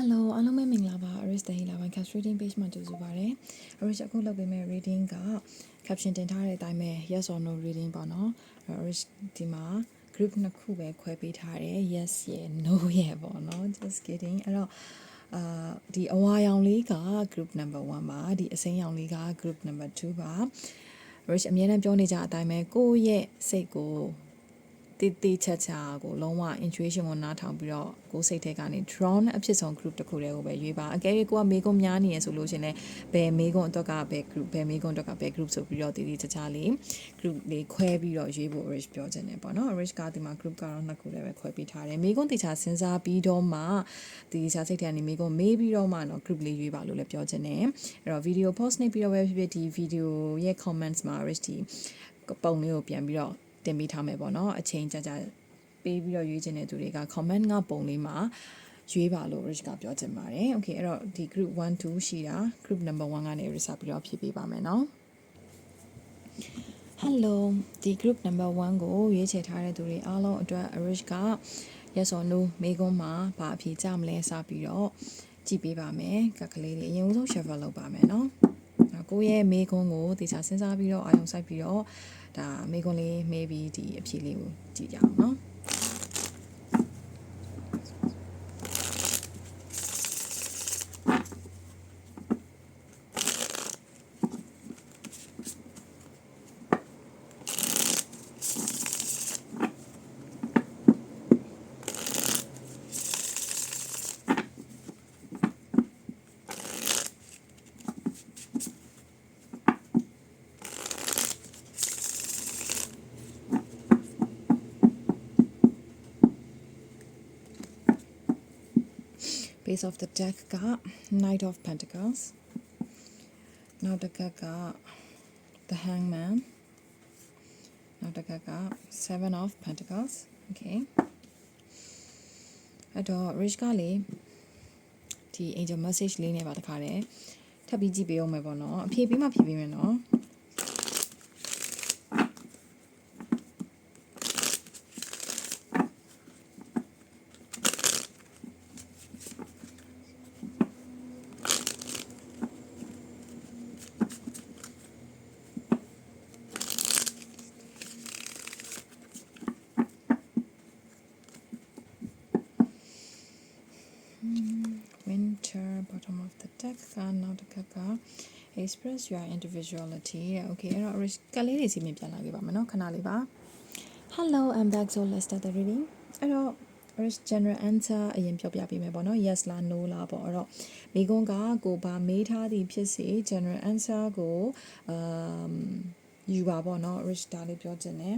Hello အားလုံးပဲမင်္ဂလာပါ Aris တဲ့ Healer Cast Reading Page မှာကြိုဆိုပါရစေ။ Aris အခုလုပ်ပေးမယ့် reading က caption တင်ထားတဲ့အတိုင်းပဲ yes or no reading ပေါ့နော်။ Aris ဒီမှာ group နှစ်ခုပဲခွဲပေးထားတယ် yes ရယ် no ရယ်ပေါ့နော် just kidding အဲ့တော့အာဒီအဝါရောင်လေးက group number 1ပါဒီအစိမ်းရောင်လေးက group number 2ပါ Aris အများနဲ့ပြောနေကြအတိုင်းပဲကိုယ့်ရဲ့စိတ်ကို တေးသေးချာချာကိုလုံးဝ intuition ကိုနားထောင်ပြီးတော့ကိုယ်စိတ်ထဲကနေ drawn အဖြစ်ဆုံး group တစ်ခုတည်းကိုပဲရွေးပါအကယ်၍ကိုကမေကွန်များနေရဆိုလို့ရှရင်လည်းဘယ်မေကွန်အတွက်ကဘယ် group ဘယ်မေကွန်အတွက်ကဘယ် group ဆိုပြီးတော့တေးသေးချာချာလေး group လေးခွဲပြီးတော့ရွေးဖို့ rich ပြောချင်တယ်ပေါ့နော် rich ကဒီမှာ group ကတော့နှစ်ခုတည်းပဲခွဲပေးထားတယ်မေကွန်တေချာစဉ်းစားပြီးတော့မှတေချာစိတ်ထဲကနေမေကွန်မေးပြီးတော့မှတော့ group လေးရွေးပါလို့လည်းပြောချင်တယ်အဲ့တော့ video post နေပြီးတော့ပဲဖြစ်ဖြစ်ဒီ video ရဲ့ comments မှာ rich ဒီပုံလေးကိုပြန်ပြီးတော့ တင်ပေးထားမယ်ပေါ့နော်အချိန်ကြာကြာပေးပြီးတော့ရွေးချင်တဲ့သူတွေက comment ကပုံလေးမှာရွေးပါလို့ Rich ကပြောချင်ပါတယ်။ Okay အဲ့တော့ဒီ group 1 2ရှိတာ group number 1ကနေ Rich ပြီးတော့ဖြည့်ပေးပါမယ်နော်။ Hello ဒီ group number 1ကိုရွေးချယ်ထားတဲ့သူတွေအားလုံးအတွက် Rich က yes or no မေးခွန်းမှာဘာအဖြေကြမလဲစပြီးတော့ကြည့်ပေးပါမယ်။ကကလေးတွေအရင်ဆုံး shuffle လုပ်ပါမယ်နော်။ကိုယ့်ရဲ့မေးခွန်းကိုတေချာစဉ်းစားပြီးတော့အာရုံစိုက်ပြီးတော့ ဒါမေးခွန်းလေးမေးပြီးဒီအဖြေလေးကိုကြည့်ကြအောင်နော် base of the deck က knight of pentacles နောက်တစ်ခါက the hangman နောက်တစ်ခါက seven of pentacles okay အဲ့တော့ rich ကလေဒီ angel message လေးနဲ့ပါတခါတည်းထပ်ပြီးကြည့်ပေးအောင်မယ်ပေါ့နော်အဖြေပြီးမှဖြေပေးမယ်နော် winter bottom of the deck ကနောက်တစ်ခါက express your individuality တဲ့ okay အဲ့တော့ rich ကလေးတွေစီမြင်ပြန်လာခဲ့ပါမယ်နော်ခဏလေးပါ hello i'm back so let's start the reading အဲ့တော့ rich general answer အရင်ပြောပြပေးမယ်ပေါ့နော် yes လား no လားပေါ့အဲ့တော့မိကုန်းကကိုပါမေးထားသည်ဖြစ်စေ general answer ကို um ယူပါပေါ့နော် rich ဒါလေးပြောချင်တယ်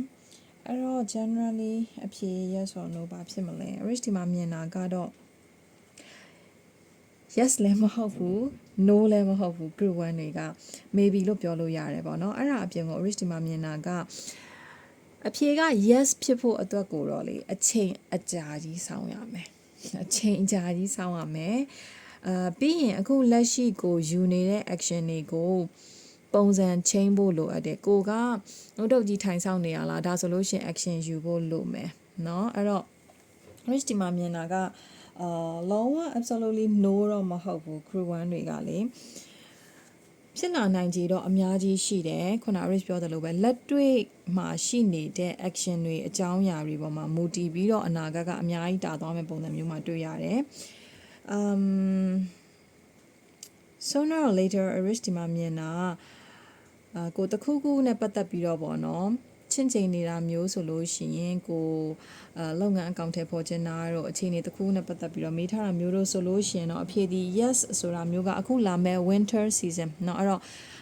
အဲ့တော့ generally အဖြေ yes or no ပါဖြစ်မလဲ rich ဒီမှာမြင်တာကတော့ yes လည်းမဟုတ်ဘူး no လည်းမဟုတ်ဘူး group 1တွေက maybe လို့ပြောလို့ရတယ်ပေါ့နော်အဲ့ဒါအပြင်ကို rich ဒီမှာမြင်တာကအဖြေက yes ဖြစ်ဖို့အတွက်ကိုတော့လေအချိန်အကြာကြီးစောင့်ရမယ်အချိန်အကြာကြီးစောင့်ရမယ်အာပြီးရင်အခုလက်ရှိကိုယူနေတဲ့ action တွေကိုပုံစံချင်းဖို့လိုအပ်တယ်ကိုကနှုတ်တုတ်ကြီးထိုင်ဆောင်နေရလားဒါဆိုလို့ရှိရင် action ယူဖို့လိုမယ်เนาะအဲ့တော့ rich ဒီမှာမြင်တာက အာလုံးဝ absolutely no တော့မဟုတ်ဘူး crew 1တွေကလေဖြစ်လာနိုင်ကြတော့အများကြီးရှိတယ်ခုန rich ပြောသလိုပဲလက်တွေ့မှာရှိနေတဲ့ action တွေအကြောင်းအရာတွေပေါ်မှာမူတည်ပြီးတော့အနာဂတ်ကအများကြီးတာသွားမယ့်ပုံစံမျိုးမှာတွေ့ရတယ် um sooner or later rich ဒီမှာမြင်တာအာကိုတခုခုနဲ့ပတ်သက်ပြီးတော့ပေါ့နော် ချင့်ချိန်နေတာမျိုးဆိုလို့ရှိရင်ကိုအာလုပ်ငန်းအကောင့်ထဲပေါ်ချင်တာတော့အခြေအနေတစ်ခုနဲ့ပတ်သက်ပြီးတော့မေးထားတာမျိုးတို့ဆိုလို့ရှိရင်တော့အဖြေဒီ yes ဆိုတာမျိုးကအခုလာမဲ့ winter season เนาะအဲ့တော့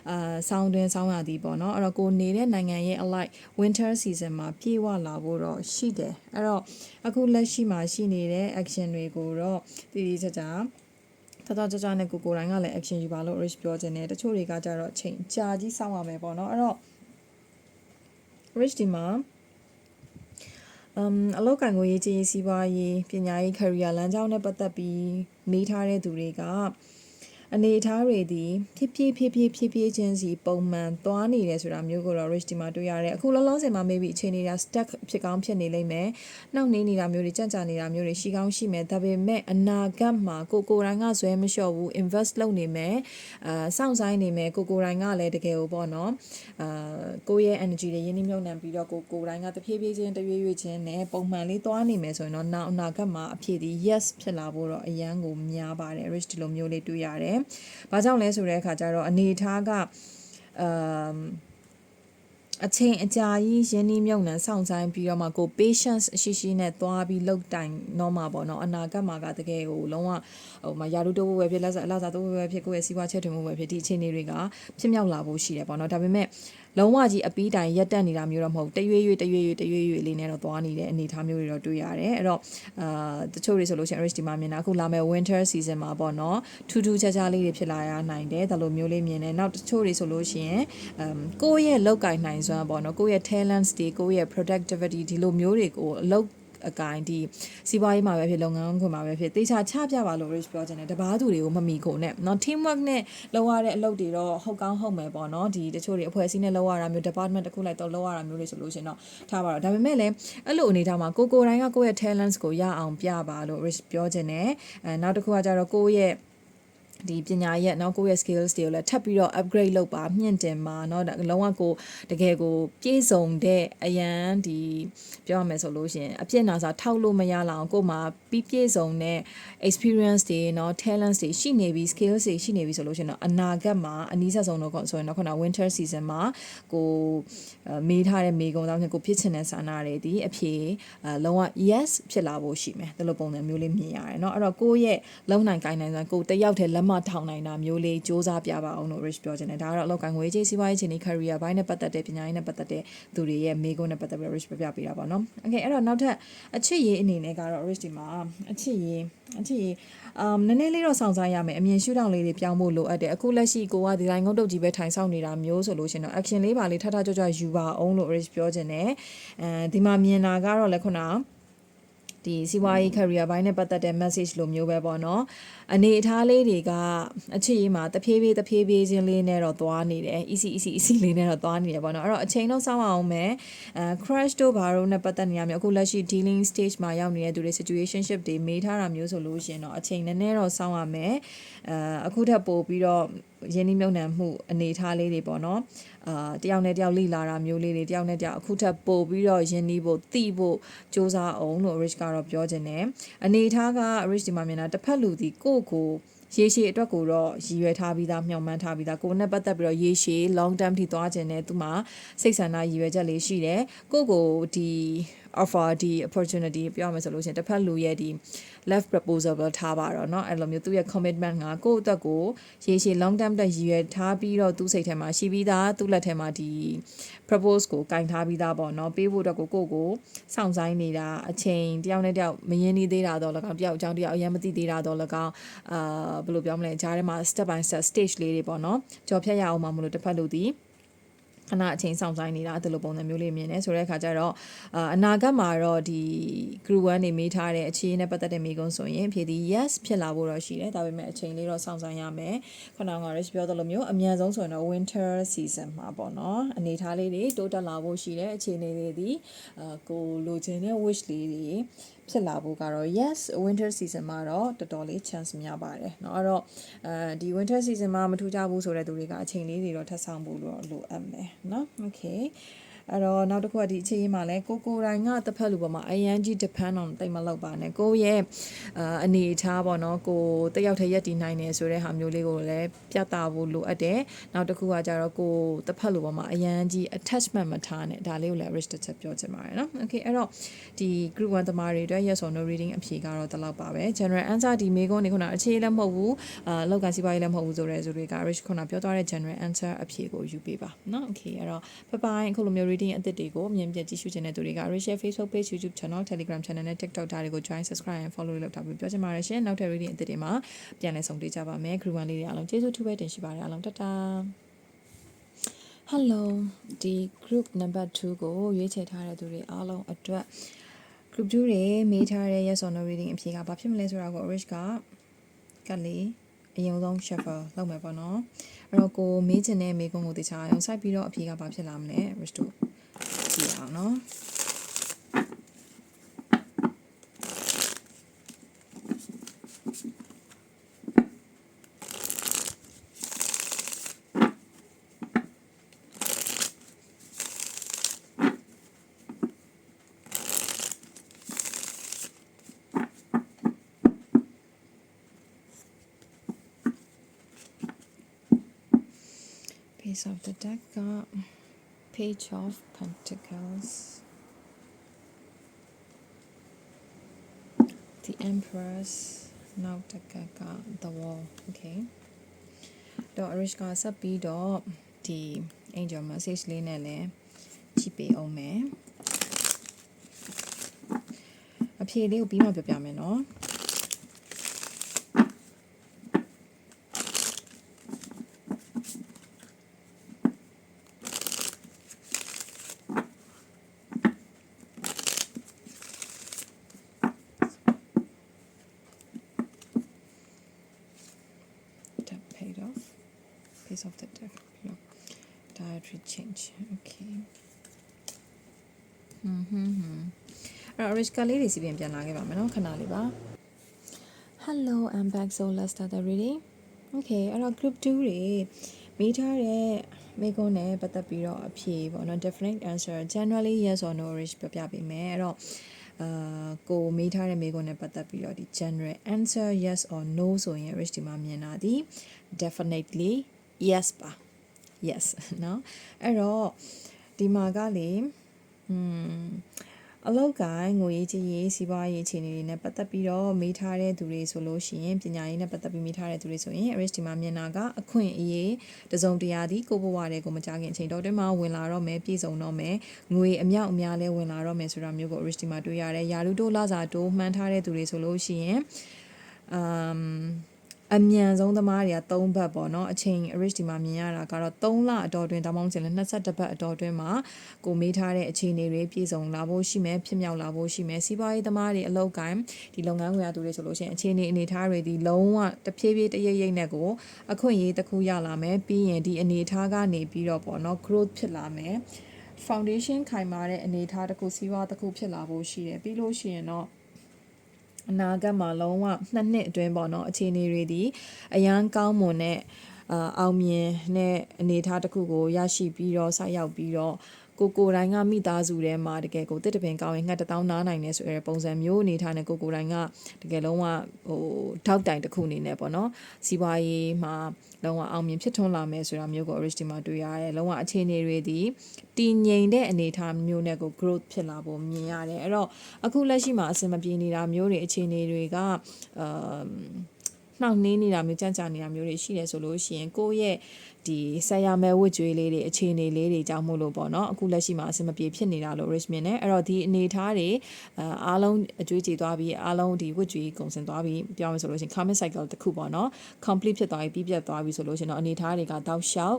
အာဆောင်းတွင်ဆောင်းရသည်ပေါ့เนาะအဲ့တော့ကိုနေတဲ့နိုင်ငံရဲ့ alike winter season မှာပြေဝလာဖို့တော့ရှိတယ်အဲ့တော့အခုလက်ရှိမှာရှိနေတဲ့ action တွေကိုတော့တည်တည်ချာချာတတကြကြနဲ့ကိုကိုတိုင်းကလည်း action ယူပါလို့ rich ပြောခြင်းနဲ့တချို့တွေကကြတော့အချိန်ကြာကြီးစောင့်ရမယ်ပေါ့เนาะအဲ့တော့ rich ဒီမှာ um အလောက်ကန်ကိုရေးကြီးစီးပွားရေးပညာရေး career လမ်းကြောင်းနဲ့ပတ်သက်ပြီးမေးထားတဲ့သူတွေက အနေအထားတွေဒီဖြည်းဖြည်းဖြည်းဖြည်းဖြည်းဖြည်းချင်းစီပုံမှန်သွားနေတယ်ဆိုတာမျိုးကိုတော့ rich ဒီမှာတွေ့ရတယ်အခုလောလောဆယ်မှာ maybe အခြေအနေတွေက stuck ဖြစ်ကောင်းဖြစ်နေလိမ့်မယ်နှောင့်နှေးနေတာမျိုးတွေကြန့်ကြာနေတာမျိုးတွေရှိကောင်းရှိမယ်ဒါပေမဲ့အနာဂတ်မှာကိုကိုယ်တိုင်ကဇွဲမလျှော့ဘူး invest လုပ်နေမယ်အာစောင့်ဆိုင်နေမယ်ကိုကိုယ်တိုင်ကလည်းတကယ်ကိုပေါ့နော်အာကိုယ့်ရဲ့ energy တွေရင်းနှီးမြှုပ်နှံပြီးတော့ကိုကိုယ်တိုင်ကတဖြည်းဖြည်းချင်းတရွေ့ရွေ့ချင်းနဲ့ပုံမှန်လေးသွားနေမယ်ဆိုရင်တော့နောက်အနာဂတ်မှာအဖြစ်ဒီ yes ဖြစ်လာဖို့တော့အရန်ကိုများပါတယ် rich ဒီလိုမျိုးလေးတွေ့ရတယ်။ဘာကြောင့်လဲဆိုတဲ့အခါကျတော့အနေအထားကအမ်အချိန်အကြာကြီးရင်းနှီးမြုပ်နှံစောင့်ဆိုင်ပြီးတော့မှကို patience ရှိရှိနဲ့သွားပြီးလောက်တိုင်တော့မှာပေါ့နော်အနာဂတ်မှာကတကယ်ကိုလုံးဝဟိုမယာရုတိုးဖို့ပဲဖြစ်လက်စားအလားစားတိုးဖို့ပဲဖြစ်ကိုယ့်ရဲ့စီးပွားချက်ထွင်မှုပဲဖြစ်ဒီအခြေအနေတွေကဖြစ်မြောက်လာဖို့ရှိတယ်ပေါ့နော်ဒါပေမဲ့ လုံးဝကြီးအပီးတိုင်ရက်တက်နေတာမျိုးတော့မဟုတ်တရွေ့ရွေ့တရွေ့ရွေ့တရွေ့ရွေ့လေးနဲ့တော့သွားနေတဲ့အနေအထားမျိုးတွေတော့တွေ့ရတယ်အဲ့တော့အာတချို့တွေဆိုလို့ရှိရင် Rich ဒီမှာမြင်တာအခုလာမယ့် winter season မှာပေါ့နော်ထူးထူးခြားခြားလေးတွေဖြစ်လာရနိုင်တယ်ဒါလိုမျိုးလေးမြင်တယ်နောက်တချို့တွေဆိုလို့ရှိရင်အမ်ကိုယ့်ရဲ့လောက်ကင်နိုင်စွမ်းပေါ့နော်ကိုယ့်ရဲ့ talents တွေကိုယ့်ရဲ့ productivity ဒီလိုမျိုးတွေကိုအလုပ် အကိုင်ဒီစီးပွားရေးမှာပဲဖြစ်လုပ်ငန်းခွင်မှာပဲဖြစ်တေချာချပြပါလို့ rich ပြောချင်တယ်တပားသူတွေကိုမမီကိုနဲ့เนาะ teamwork နဲ့လုပ်ရတဲ့အလုပ်တွေတော့ဟုတ်ကောင်းဟုတ်မယ်ပေါ့เนาะဒီတချို့တွေအဖွဲ့အစည်းနဲ့လုပ်ရတာမျိုး department တစ်ခုလိုက်တော့လုပ်ရတာမျိုးတွေဆိုလို့ရှင်တော့ထားပါတော့ဒါပေမဲ့လည်းအဲ့လိုအနေထားမှာကိုကိုတိုင်းကကိုယ့်ရဲ့ talents ကိုရအောင်ပြပါလို့ rich ပြောချင်တယ်အဲနောက်တစ်ခုကကြတော့ကိုယ့်ရဲ့ ဒီပညာရဲ့เนาะကိုယ့်ရဲ့ skills တွေကိုလည်းထပ်ပြီးတော့ upgrade လုပ်ပါမြင့်တင်ပါเนาะလုံးဝကိုတကယ်ကိုပြည့်စုံတဲ့အရန်ဒီပြောရမယ်ဆိုလို့ရှိရင်အပြစ်နာစာထောက်လို့မရလောက်အောင်ကိုယ်မှာပြီးပြည့်စုံတဲ့ experience တွေเนาะ talents တွေရှိနေပြီ skills တွေရှိနေပြီဆိုလို့ရှိရင်တော့အနာဂတ်မှာအနည်းဆက်ဆုံးတော့ဆိုရင်တော့ခုန winter season မှာကိုမေးထားတဲ့မေကုံတောင်းကိုဖြစ်ချင်တဲ့ဆန္ဒတွေဒီအဖြေလုံးဝ yes ဖြစ်လာဖို့ရှိမယ်ဒီလိုပုံစံမျိုးလေးမြင်ရတယ်เนาะအဲ့တော့ကိုယ့်ရဲ့လုံနိုင်ကိုင်းနိုင်စွမ်းကိုတယောက်တည်းလက် မထောင်နိုင်တာမျိုးလေးစ조사ပြပါအောင်လို့ rich ပြောချင်တယ်ဒါကတော့အလောက်ကိုင်းငွေကြေးစီးပွားရေးချင်းဒီ career ဘိုင်းနဲ့ပတ်သက်တဲ့ပညာရေးနဲ့ပတ်သက်တဲ့သူတွေရဲ့မေကုံနဲ့ပတ်သက်ပြီး rich ပြပြပေးတာပေါ့နော် okay အဲ့တော့နောက်ထပ်အချစ်ရေးအနေနဲ့ကတော့ rich ဒီမှာအချစ်ရေးအချစ်ရေးအမ်နည်းနည်းလေးတော့စောင့်စားရမယ်အမြင်ရှုထောင့်လေးတွေပြောင်းဖို့လိုအပ်တယ်အခုလက်ရှိကိုကဒီတိုင်းငုတ်တုတ်ကြီးပဲထိုင်ဆောင်နေတာမျိုးဆိုလို့ရှင်တော့ action လေးပါလေးထထကြွကြွယူပါအောင်လို့ rich ပြောချင်တယ်အဲဒီမှာမြင်တာကတော့လည်းခုန ဒီစီးပွားရေး career ဘိုင်းနဲ့ပတ်သက်တဲ့ message လိုမျိုးပဲပေါ့နော်အနေအထားလေးတွေကအချစ်ရေးမှာတဖြည်းဖြည်းတဖြည်းဖြည်းချင်းလေးနဲ့တော့သွားနေတယ် easy easy easy လေးနဲ့တော့သွားနေတယ်ပေါ့နော်အဲ့တော့အချိန်တော့စောင့်အောင်မယ်အဲ crash တို့ဘာလို့နဲ့ပတ်သက်နေရမျိုးအခုလက်ရှိ dealing stage မှာရောက်နေတဲ့သူတွေ situationship တွေမေးထားတာမျိုးဆိုလို့ရှိရင်တော့အချိန်နည်းနည်းတော့စောင့်ရမယ်အဲအခုထပ်ပို့ပြီးတော့ရင်းနှီးမြှုပ်နှံမှုအနေအထားလေးတွေပေါ့နော်အာတယောက်နဲ့တယောက်လိလာတာမျိုးလေးတွေတယောက်နဲ့တယောက်အခုထပ်ပို့ပြီးတော့ရင်းနှီးဖို့တိဖို့စ조사အောင်လို့ rich ကတော့ပြောခြင်းတယ်အနေအထားက rich ဒီမှာမြင်တာတစ်ဖက်လူဒီကိုယ့်ကိုရေရှည်အတွက်ကိုတော့ရည်ရွယ်ထားပြီးသားမျှော်မှန်းထားပြီးသားကိုယ်နဲ့ပတ်သက်ပြီးတော့ရေရှည် long term ထိသွားခြင်းနဲ့သူမှစိတ်ဆန္ဒရည်ရွယ်ချက်လေးရှိတယ်ကိုယ့်ကိုဒီ offer ဒီ opportunity ပြောရမယ်ဆိုလို့ရှိရင်တစ်ဖက်လူရဲ့ဒီ left proposal ပဲထားပါတော့เนาะအဲ့လိုမျိုးသူရဲ့ commitment ကကိုယ့်အတွက်ကိုရေရှည် long term တက်ရည်ရွယ်ထားပြီးတော့သူ့စိတ်ထဲမှာရှိပြီးသားသူ့လက်ထဲမှာဒီ propose ကိုကင်ထားပြီးသားပေါ့เนาะပေးဖို့အတွက်ကိုကိုယ့်ကိုစောင့်ဆိုင်နေတာအချိန်တယောက်နဲ့တယောက်မရင်းနှီးသေးတာတော့လကောင်တယောက်အကြောင်းတယောက်အရင်မသိသေးတာတော့လကောင်အာဘယ်လိုပြောမလဲဂျားထဲမှာ step by step stage လေးတွေပေါ့เนาะကြော်ဖြတ်ရအောင်မှမလို့တစ်ဖက်လူဒီ ခဏအချိန်ဆောင်ဆိုင်နေတာအဲ့လိုပုံစံမျိုးလေးမြင်နေဆိုတဲ့အခါကျတော့အာအနာဂတ်မှာတော့ဒီ group 1နေမေးထားတဲ့အခြေအနေနဲ့ပတ်သက်တဲ့မိကုန်းဆိုရင်ဖြေဒီ yes ဖြစ်လာဖို့တော့ရှိတယ်ဒါပေမဲ့အချိန်လေးတော့ဆောင်ဆိုင်ရမယ်ခုနက rich ပြောသလိုမျိုးအမြန်ဆုံးဆိုရင်တော့ winter season မှာပေါ့နော်အနေထားလေးတွေတိုးတက်လာဖို့ရှိတယ်အခြေအနေလေးဒီအာကိုလိုချင်တဲ့ wish လေးတွေ ဖြစ်လာဖို့ကတော့ yes winter season မှာတော့တော်တော်လေး chance များပါတယ်เนาะအဲ့တော့အဲဒီ winter season မှာမထူးကြဘူးဆိုတဲ့သူတွေကအချိန်လေးတွေတော့ထပ်ဆောင်ဖို့တော့လိုအပ်မယ်เนาะ okay အဲ့တော့နောက်တစ်ခုကဒီအခြေရေးမှာလဲကိုကိုတိုင်းကတစ်ဖက်လူပေါ်မှာအရန်ကြီး depend on တိတ်မလောက်ပါနဲ့ကိုရဲ့အာအနေအထားပေါ့နော်ကိုတယောက်တည်းရက်တည်နိုင်နေဆိုတဲ့ဟာမျိုးလေးကိုလည်းပြသဖို့လိုအပ်တယ်နောက်တစ်ခုကကြတော့ကိုတစ်ဖက်လူပေါ်မှာအရန်ကြီး attachment မထားနဲ့ဒါလေးကိုလည်း risk တစ်ချက်ပြောချင်ပါတယ်နော် okay အဲ့တော့ဒီ group 1သမားတွေအတွက် yes or no reading အဖြေကတော့ဒီလောက်ပါပဲ general answer ဒီမေကုန်းနေခုနအခြေလည်းမဟုတ်ဘူးအာလောက်ကန်စီးပွားရေးလည်းမဟုတ်ဘူးဆိုတဲ့ဆိုတွေက risk ခုနပြောသွားတဲ့ general answer အဖြေကိုယူပေးပါနော် okay အဲ့တော့ bye bye အခုလိုမျိုး reading အသစ်တွေကိုအမြင်ပြကြည့်ရှုချင်တဲ့သူတွေက Rachel Facebook page YouTube channel Telegram channel နဲ့ TikTok ဒါတွေကို join subscribe and follow လုပ်ထားပြီးပြောချင်ပါတယ်ရှင်နောက်ထပ် reading အသစ်တွေမှာပြန်လည်ဆုံတွေ့ကြပါမယ် group 1လေးတွေအားလုံးကျေးဇူးထူးပဲတင်ရှိပါတယ်အားလုံးတတာ Hello ဒီ group number 2ကိုရွေးချယ်ထားတဲ့သူတွေအားလုံးအတွက် group 2တွေမေးထားတဲ့ yes or no reading အဖြေကဘာဖြစ်မလဲဆိုတာကို Rich ကကလေးအရင်ဆုံး shuffle လုပ်မယ်ပေါ့နော်အဲ့တော့ကိုမေးချင်တဲ့မေးခွန်းကိုတခြားအောင်စိုက်ပြီးတော့အဖြေကဘာဖြစ်လာမလဲ rich တို့ ကြည့်အောင်နော် Piece of the deck က Page of Pentacles The Empress နောက်တစ်ခါက The Wall okay တော့ Arish ကဆက်ပြီးတော့ဒီ Angel Message လေးနဲ့လည်းကြည့်ပေးအောင်မယ်အဖြေလေးကိုပြီးမှပြောပြမယ်နော် Tap paid off. Piece of the deck. Look. Dietary change. Okay. ဟွန်းဟွန်းဟွန်းအဲ့တော့ rich ကလေးတွေစီပြန်ပြန်လာခဲ့ပါမယ်နော်ခဏလေးပါ Hello I'm back so let's start the reading Okay အဲ့တော့ group 2တွေမိထားတဲ့မိကုန်းနဲ့ပတ်သက်ပြီးတော့အဖြေပေါ့နော် definite answer generally yes or no rich ပြပြပေးမယ်အဲ့တော့အာကိုမေးထားတဲ့မိကုန်းနဲ့ပတ်သက်ပြီးတော့ဒီ general answer yes or no ဆိုရင် rich ဒီမှာမြင်တာဒီ definitely yes ပါ yes เนาะအဲ့တော့ဒီမှာကလေ อืมအလောက်ကိုင်းငွေရေးကြီးရေးစီးပွားရေးအခြေအနေတွေနဲ့ပတ်သက်ပြီးတော့မေးထားတဲ့သူတွေဆိုလို့ရှိရင်ပညာရေးနဲ့ပတ်သက်ပြီးမေးထားတဲ့သူတွေဆိုရင် Aris ဒီမှာမြင်တာကအခွင့်အရေးတစုံတရာဒီကိုဘဝတွေကိုမကြခင်အချိန်တော့တွင်မှာဝင်လာတော့မယ်ပြည်စုံတော့မယ်ငွေအမြောက်အများလဲဝင်လာတော့မယ်ဆိုတာမျိုးကို Aris ဒီမှာတွေ့ရတယ်ယာလူတိုးလာစာတိုးမှန်းထားတဲ့သူတွေဆိုလို့ရှိရင်အမ် အမြန်ဆုံးသမားတွေက3ဘတ်ပေါ့နော်အချိန် rich ဒီမှာမြင်ရတာကတော့3လအတော်တွင်တောင်းပေါင်းချင်လဲ22ဘတ်အတော်တွင်မှာကိုမေးထားတဲ့အခြေအနေတွေပြည့်စုံလာဖို့ရှိမယ်ဖြစ်မြောက်လာဖို့ရှိမယ်စီးပွားရေးသမားတွေအလောက်ကိုင်းဒီလုပ်ငန်းခွင်ရသူတွေဆိုလို့ရှိရင်အခြေအနေအနေထားတွေဒီလုံးဝတဖြည်းဖြည်းတရိပ်ရိပ်နဲ့ကိုအခွင့်အရေးတစ်ခုရလာမယ်ပြီးရင်ဒီအနေထားကနေပြီးတော့ပေါ့နော် growth ဖြစ်လာမယ် foundation ခိုင်မာတဲ့အနေအထားတစ်ခုစီးပွားတစ်ခုဖြစ်လာဖို့ရှိတယ်ပြီးလို့ရှိရင်တော့ အနာဂတ်မှာလုံးဝနှစ်နှစ်အတွင်းပေါ့နော်အခြေအနေတွေဒီအရန်ကောင်းမွန်တဲ့အာအောင်မြင်တဲ့အနေအထားတစ်ခုကိုရရှိပြီးတော့ဆက်ရောက်ပြီးတော့ ကိုကိုတိုင်းကမိသားစုထဲမှာတကယ်ကိုတစ်တပင်ကောင်းရင်ငှက်တစ်တောင်းနားနိုင်နေဆိုရတဲ့ပုံစံမျိုးအနေထားနဲ့ကိုကိုတိုင်းကတကယ်လုံးဝဟိုထောက်တိုင်တစ်ခုအနေနဲ့ပေါ့နော်စီးပွားရေးမှာလုံးဝအောင်မြင်ဖြစ်ထွန်းလာမယ်ဆိုတာမျိုးကို original မှာတွေ့ရတယ်လုံးဝအခြေအနေတွေဒီတည်ငြိမ်တဲ့အနေအထားမျိုးနဲ့ကို growth ဖြစ်လာဖို့မြင်ရတယ်အဲ့တော့အခုလက်ရှိမှာအဆင်မပြေနေတာမျိုးတွေအခြေအနေတွေကအာ နှောင့်နှေးနေတာမျိုးကြံ့ကြာနေတာမျိုးတွေရှိတယ်ဆိုလို့ရှိရင်ကိုယ့်ရဲ့ဒီဆက်ရမဲ့ဝတ်ကြွေးလေးတွေအခြေအနေလေးတွေကြောင့်မို့လို့ပေါ့နော်အခုလက်ရှိမှာအဆင်မပြေဖြစ်နေတာလို့ rich မြင်တယ်အဲ့တော့ဒီအနေထားတွေအာအားလုံးအကျွေးကြေသွားပြီးအားလုံးဒီဝတ်ကြွေးကုန်စင်သွားပြီးပြောမယ်ဆိုလို့ရှိရင် karmic cycle တစ်ခုပေါ့နော် complete ဖြစ်သွားပြီးပြီးပြတ်သွားပြီးဆိုလို့ရှိရင်တော့အနေထားတွေကတောက်လျှောက်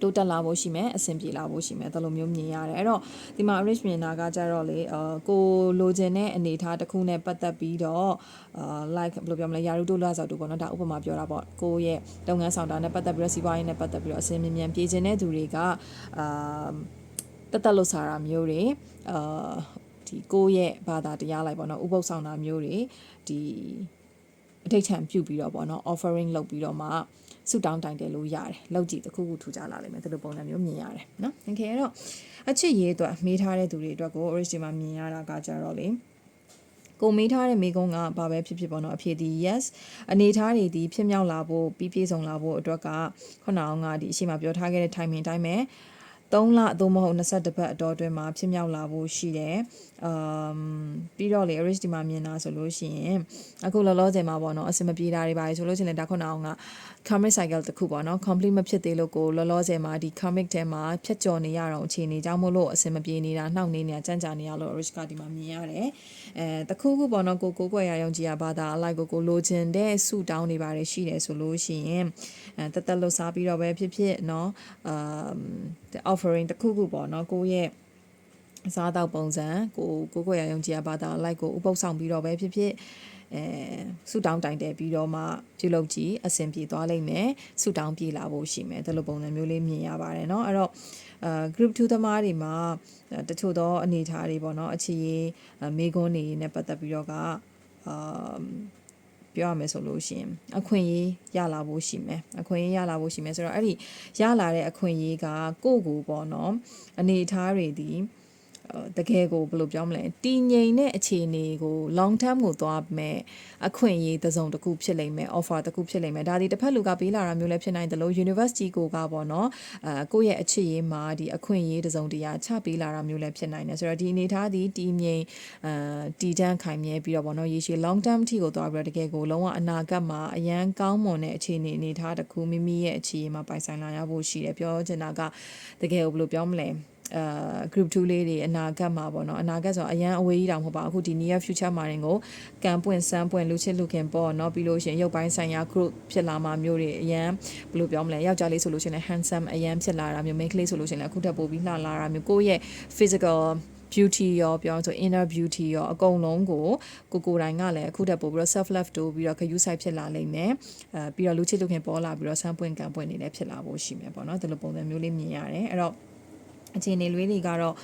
တိုးတက်လာဖို့ရှိမယ်အဆင်ပြေလာဖို့ရှိမယ်ဒါလိုမျိုးမြင်ရတယ်အဲ့တော့ဒီမှာ rich မြင်တာကကြတော့လေအာကိုလိုချင်တဲ့အနေထားတစ်ခုနဲ့ပတ်သက်ပြီးတော့အာ like ဘယ်လိုပြောမလဲယာရုတိုလာဆိုတော့ပေါ့နော်ဒါဥပမာပြောတာပေါ့ကိုရဲ့လုပ်ငန်းဆောင်တာနဲ့ပတ်သက်ပြီးတော့စီးပွားရေးနဲ့ပတ်သက်ပြီးတော့အဆင်မြင်မြန်ပြေချင်တဲ့သူတွေကအာတက်တက်လို့စားတာမျိုးတွေအာဒီကိုရဲ့ဘာသာတရားလိုက်ပေါ့နော်ဥပုပ်ဆောင်တာမျိုးတွေဒီအထိတ်ချံပြုတ်ပြီးတော့ပေါ့နော် offering လုပ်ပြီးတော့မှ ဆူတောင်းတိုင်တယ်လို့ရတယ်လောက်ကြည့်တခုခုထူကြလာလိမ့်မယ်ဒီလိုပုံစံမျိုးမြင်ရတယ်နော်တကယ်တော့အချစ်ရေးအတွက်မေးထားတဲ့သူတွေအတွက်ကို origin မှာမြင်ရတာကကြတော့လေကိုမေးထားတဲ့မိကုံးကဘာပဲဖြစ်ဖြစ်ပေါ့နော်အဖြေဒီ yes အနေထားတွေဒီဖြစ်မြောက်လာဖို့ပြီးပြည့်စုံလာဖို့အတွက်ကခုနအောင်ကဒီအရှိမပြောထားခဲ့တဲ့ timing အတိုင်းပဲ3လသို့မဟုတ်22ပတ်အတော်အတွင်းမှာဖြစ်မြောက်လာဖို့ရှိတယ်။အမ်ပြီးတော့လေ risk ဒီမှာမြင်တာဆိုလို့ရှိရင်အခုလောလောဆယ်မှာပေါ့နော်အဆင်မပြေတာတွေပါလေဆိုလို့ရှိရင်ဒါခုနအောင်က karmic cycle တစ်ခုပေါ့နော် complete မဖြစ်သေးလို့ကိုလောလောဆယ်မှာဒီ karmic ထဲမှာဖြတ်ကျော်နေရတော့အခြေအနေကြောင့်မို့လို့အစင်မပြေနေတာနှောင့်နေနေတာကြမ်းကြာနေရလို့ Aris ကဒီမှာမြင်ရတယ်။အဲတခုခုပေါ့နော်ကိုကိုကွယ်ရယုံကြည်ရဘာသာအလိုက်ကိုကိုလိုချင်တဲ့ဆူတောင်းနေပါတယ်ရှိတယ်ဆိုလို့ရှိရင်အဲတက်တက်လို့စားပြီးတော့ပဲဖြစ်ဖြစ်နော်အမ် offering တစ်ခုခုပေါ့နော်ကိုရဲ့အစားအသောက်ပုံစံကိုကိုကိုရယုံကြည်ရဘာသာလိုက်ကိုဥပုပ်ဆောင်ပြီးတော့ပဲဖြစ်ဖြစ် အဲဆူတောင်းတိုင်တယ်ပြီးတော့မှပြုလုပ်ကြည့်အဆင်ပြေသွားလိမ့်မယ်ဆူတောင်းပြေလာဖို့ရှိမယ်ဒီလိုပုံစံမျိုးလေးမြင်ရပါတယ်เนาะအဲ့တော့အာ group 2သမားတွေမှာတချို့သောအနေအထားတွေပေါ့เนาะအခြေရေးမေကွန်းနေနဲ့ပတ်သက်ပြီးတော့ကအာပြောရမယ်ဆိုလို့ရှိရင်အခွင့်အရေးရလာဖို့ရှိမယ်အခွင့်အရေးရလာဖို့ရှိမယ်ဆိုတော့အဲ့ဒီရလာတဲ့အခွင့်အရေးကကိုယ့်ကိုယ်ပေါ့နော်အနေအထားတွေဒီ တကယ်ကိုဘယ်လိုပြောမလဲတည်ငြိမ်တဲ့အခြေအနေကို long term ကိုသွားမယ်အခွင့်အရေးတစ်စုံတစ်ခုဖြစ်လိမ့်မယ် offer တစ်ခုဖြစ်လိမ့်မယ်ဒါဒီတစ်ဖက်လူကပေးလာတာမျိုးလည်းဖြစ်နိုင်တယ်လို့ university ကိုကပေါ့နော်အဲကိုယ့်ရဲ့အခြေရေးမှာဒီအခွင့်အရေးတစ်စုံတရာချပေးလာတာမျိုးလည်းဖြစ်နိုင်တယ်ဆိုတော့ဒီအနေအထားဒီတည်ငြိမ်အဲတည်တံ့ခိုင်မြဲပြီးတော့ပေါ့နော်ရေရှည် long term ထိကိုသွားပြီးတော့တကယ်ကိုလုံးဝအနာဂတ်မှာအရန်ကောင်းမွန်တဲ့အခြေအနေအနေအထားတစ်ခုမိမိရဲ့အခြေရေးမှာပိုင်ဆိုင်လာရဖို့ရှိတယ်ပြောချင်တာကတကယ်ကိုဘယ်လိုပြောမလဲ အာ group 2လေးတွေအနာဂတ်မှာပေါ့နော်အနာဂတ်ဆိုအရန်အဝေးကြီးတောင်မဟုတ်ပါဘူးအခုဒီ near future မှာရင်ကိုကံပွင့်စမ်းပွင့်လူချစ်လူခင်ပေါ့နော်ပြီးလို့ရှိရင်ရုပ်ပိုင်းဆိုင်ရာ group ဖြစ်လာမှာမျိုးတွေအရန်ဘယ်လိုပြောမလဲယောက်ျားလေးဆိုလို့ရှိရင်လည်း handsome အရန်ဖြစ်လာတာမျိုး main ကလေးဆိုလို့ရှိရင်လည်းအခုထပ်ပိုပြီးလှလာတာမျိုးကိုယ့်ရဲ့ physical beauty ရောပြောဆို inner beauty ရောအကုန်လုံးကိုကိုကိုယ်တိုင်ကလည်းအခုတက်ပို့ပြီးတော့ self love တိုးပြီးတော့ခယူးဆိုင်ဖြစ်လာလိမ့်မယ်အဲပြီးတော့လူချစ်လူခင်ပေါ်လာပြီးတော့ဆန်းပွင့်ကံပွင့်နေလည်းဖြစ်လာဖို့ရှိမယ်ပေါ့နော်ဒီလိုပုံစံမျိုးလေးမြင်ရတယ်အဲ့တော့ အခြေအနေလေးတွေကတော့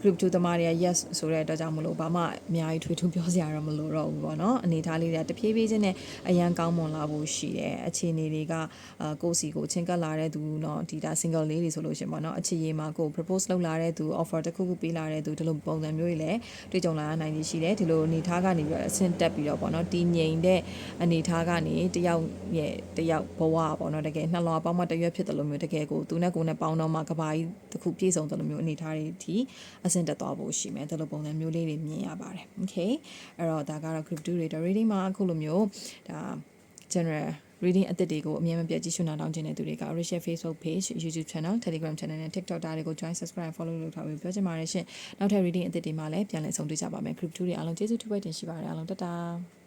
group 2သမားတွေက yes ဆိုတဲ့အတွက်ကြောင့်မလို့ဘာမှအများကြီးထွေးထူးပြောစရာတော့မလိုတော့ဘူးပေါ့နော်အနေထားလေးတွေကတဖြည်းဖြည်းချင်းနဲ့အရန်ကောင်းမွန်လာဖို့ရှိတယ်အခြေအနေတွေကအာကိုယ့်စီကိုချင်းကပ်လာတဲ့သူเนาะဒီဒါ single လေးတွေဆိုလို့ရှရင်ပေါ့နော်အခြေရေးမှာကို propose လုပ်လာတဲ့သူ offer တစ်ခုခုပေးလာတဲ့သူဒီလိုပုံစံမျိုးတွေလည်းတွေ့ကြုံလာရနိုင်ရှိတယ်ဒီလိုအနေထားကနေပြီးတော့အဆင့်တက်ပြီးတော့ပေါ့နော်တည်ငြိမ်တဲ့အနေထားကနေတယောက်ရဲ့တယောက်ဘဝပေါ့နော်တကယ်နှလုံးပေါင်းမတရွက်ဖြစ်တယ်လို့မျိုးတကယ်ကိုသူနဲ့ကိုယ်နဲ့ပေါင်းတော့မှကဘာကြီးတစ်ခုပြည့်စုံတယ်လို့မျိုးအနေထားတွေဒီအ အဆင့်တက်သွားဖို့ရှိမယ်ဒီလိုပုံစံမျိုးလေးတွေမြင်ရပါတယ် okay အဲ့တော့ဒါကတော့ group 2 reader reading မှာအခုလိုမျိုးဒါ general reading အသစ်တွေကိုအမြဲမပြတ်ကြည့်ရှုနာတောင်းခြင်းတဲ့သူတွေက official Facebook page YouTube channel Telegram channel နဲ့ TikTok ဒါတွေကို join subscribe follow လုပ်ထားပြီးပြောချင်ပါတယ်ရှင်နောက်ထပ် reading အသစ်တွေမှာလည်းပြန်လည်ဆုံတွေ့ကြပါမယ် group 2တွေအားလုံးကျေးဇူးထူးပိုက်တင်ရှိပါတယ်အားလုံးတတား